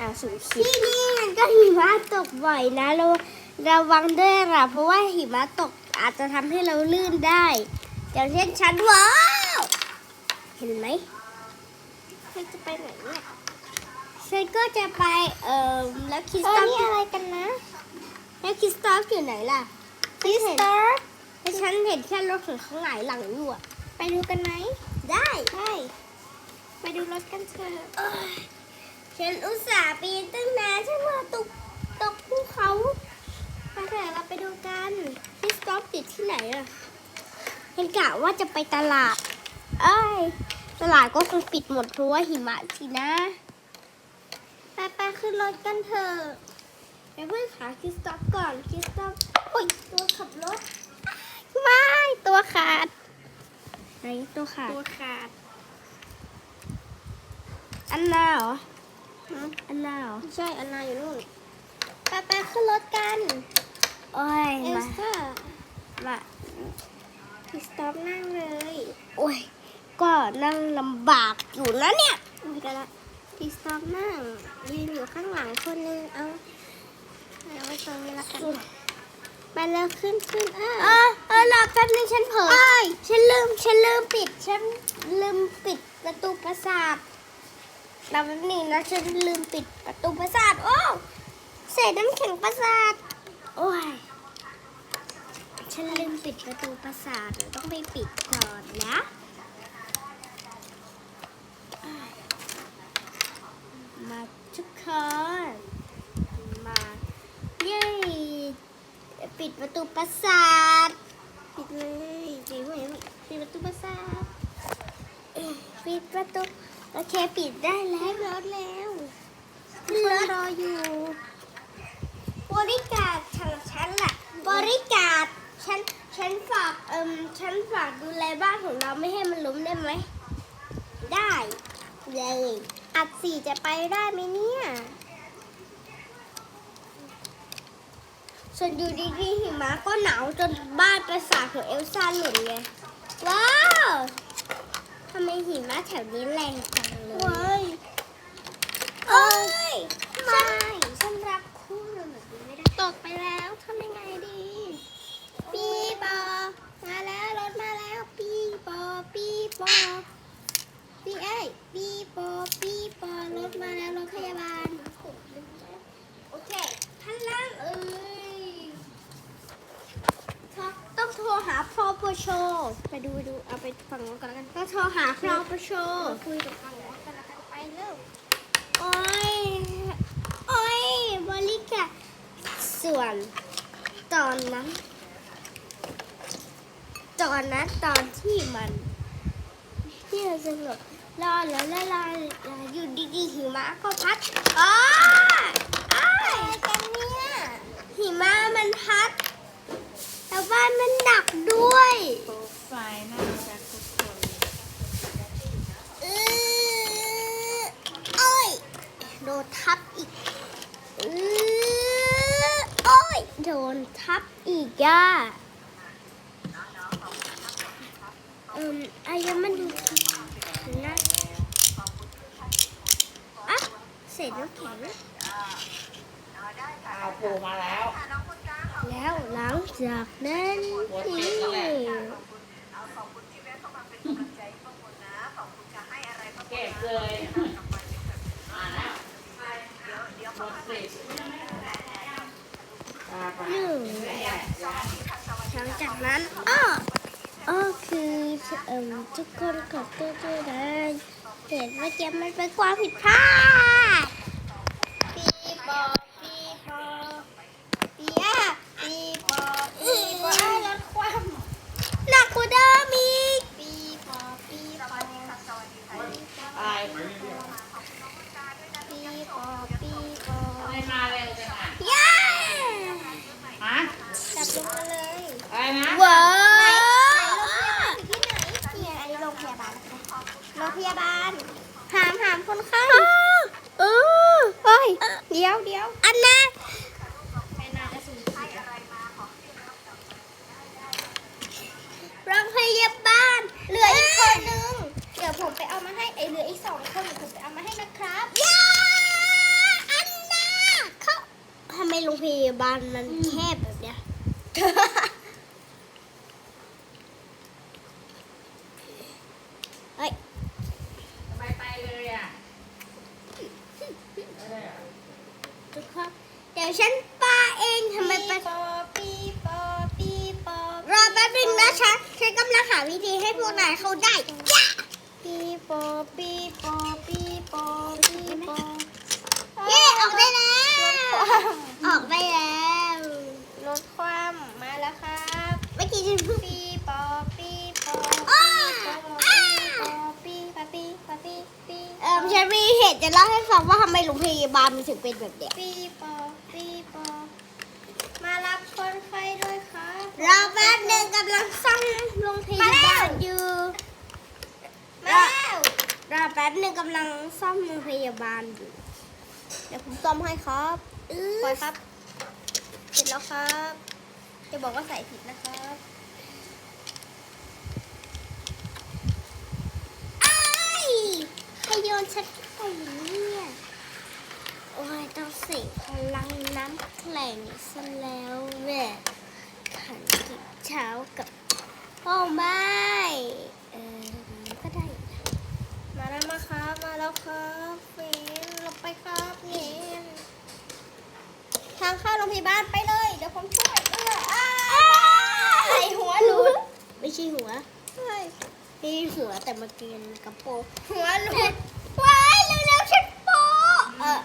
อ่าศูนย์คิดที่นี่มันก็หิมะตกบ่อยนะเราระวังด้วยนะเพราะว่าหิมะตกอาจจะทำให้เราลื่นได้อย่างเช่นฉันว้าวเห็นไหมเธอจะไปไหนเนี่ยฉันก็จะไปเอ่อแล้วคริสตัลนี่อะไรกันนะ แล้วคริสตัลอยู่ไหนล่ะคริสตัลแล้วฉันเห็นแค่รถของข้างหลายหลังอยู่อะไปดูกันไหมได้ได้ไปดูรถกันเถอะเอ้ย ฉันอุตส่าห์ปีนตั้งนานฉันมาตกตกภูเขาไปเถอะเราไปดูกันคริสตัลติดที่ไหนอะเห็นกะว่าจะไปตลาด เอ้ย ตลาดก็คงปิดหมดเพราะว่าหิมะสินะไปไปขึ้นรถกันเถอะไปเพื่อนขาคริสตัฟก่อนคริสตัฟโอ้ยตัวขับรถไม่ตัวขาดไหนตัวขาดตัวขาดอันนาเหรอ อันนาเหรอใช่อันนาอยู่นู่นไปไปขึ้นรถกันโอ้ยเอลซ่ามาคริสตัฟนั่งเลย โอ้ยก็นั่งลำบากอยู่นะเนี่ยไม่กันละคริสตัฟนั่งยืนอยู่ข้างหลังคนนึงเอาเอาไว้ตรงนี้ละกันไปแล้วขึ้นขึ้นเออเออเออรอแป๊บนึงฉันเผลอฉันลืมฉันลืมปิดฉันลืมปิดประตูปราสาท รอแป๊บนึงนะฉันลืมปิดประตูปราสาทโอ้เศษน้ำแข็งปราสาท โอ้ย ฉันลืมปิดประตูปราสาทต้องไปปิดก่อนนะมาทุกคนมาเย้ปิดประตูปราสาทปิดเลยปิดประตูปราสาทปิดประตู โอเคปิดได้แล้วรถแล้วขึ้นรถรออยู่ บริการฉันฉันแหละบริการฉันฉันฝากเอิมฉันฝากดูแลบ้านของเราไม่ให้มันล้มได้ไหม ได้เลย อัดสี่จะไปได้ไหมเนี่ย ส่วนอยู่ดีๆหิมะก็หนาวจนบ้านประสาทของเอลซ่าหล่นไง ว้าวทำไมหิมะแถวนี้แรงจังเลยว้ายเอ้ย ไม่ฉันรับคู่เราแบบนี้ไม่ได้ ตกไปแล้วทำยังไงดี ปีบอ มาแล้วรถมาแล้ว ปีบอ ปีบอ พี่เอ้ยปีโปปีโปรถมาแล้วรถพยาบาล โอเคท่านล่างเอ้ยต้องโทรหา พอปชไปดูไปดูเอาไปฝั่งนู้นก่อนแล้วกันต้องโทรหาพอปชคุยกับฝั่งนู้นกันแล้วกันไปเร็วโอ้ยโอ้ยบริกาส่วนตอนนั้น ตอนนั้นตอนที่มันที่เราสงบรอแล้วละลายอยู่ดีๆหิมะก็พัดอ้าอ้ายอะไรกันเนี่ยหิมะมันพัดแล้วบ้านมันหนักด้วย โปรไฟล์น่ารักทุกคน เออโอ้ยโดน ทับอีกโอ้ย โดนทับอีกอะเอืมอายังมันดูนะอะเศษน้ำแข็งเอาปูมาแล้ว แล้วหลังจากนั้นนี่เก็บเลยมาแล้วหมดสิทธิ์ตาไป หนึ่งหลังจากนั้นอ้ออ้อคือเอ่มทุกคนขอโทษด้วยนะเหตุว่าเกมมันเป็นความผิดพลาดปีบอปีบอปีอะปีบอปีบอรถคว่ำหนักกว่าเดิมอีกปีบอปีบอ ตาย ปีบอปีบอ ไม่มาเร็วจังอะ เย้ ฮะ จับลงมาเลยอะไรนะว้าวที่ไหนเนี่ยอันนี้โรงพยาบาลนะคะโรงพยาบาลหามหามคนไข้เออเฮ้ยเดี๋ยวเดี๋ยวอันนะโรงพยาบาลเหลืออีกคนนึงเดี๋ยวผมไปเอามาให้ไอเหลืออีกสองคนเดี๋ยวผมไปเอามาให้นะครับย้าไอบาลมันแคบแบบเนี้ย เฮ้ยทำไมไปเลยอะเออทุกคนเดี๋ยวฉันปาเองทำไมปาปอปีปอปีปอรอแป๊บนึงนะฉันฉันกำลังหาวิธีให้พวกนายเข้าได้ย่าปีปอปีปอปีปอปีปอเย้ออกได้แล้วออกได้แล้ว รถความมาแล้วครับ เมื่อกี้ฉันเพิ่ง ปีปอปีปอปีปอปีปอปีปอปีปีเออฉันมีเหตุจะเล่าให้ฟังว่าทำไมโรงพยาบาลมันถึงเป็นแบบเนี้ยปีปอปีปอมารับคนไข้ด้วยครับรอแป๊บหนึ่งกำลังซ่อมโรงพยาบาลอยู่มาแล้วรอแป๊บหนึ่งกำลังซ่อมโรงพยาบาลอยู่ เดี๋ยวผมซ่อมให้ครับปล่อยครับ เสร็จแล้วครับ จะบอกว่าใส่ผิดนะครับไอ้ายใครโยนฉันไปเนี่ยโอ้ยต้องเสกพลังน้ำแข็งซะแล้วแม่ขันกินเช้ากับพ่อไม่เออก็ได้ มาแล้วมาครับ มาแล้วครับเฟนเราไปครับเนนทางเข้าโรงพยาบาลไปเลย เดี๋ยวผมช่วยเอออ้าใส่หัวหลุดไม่ใช่หัวเฮ้ยนี่หัวแต่มันเกินกระโปรงหัวหลุดว้ายเร็วๆฉันโปะเออ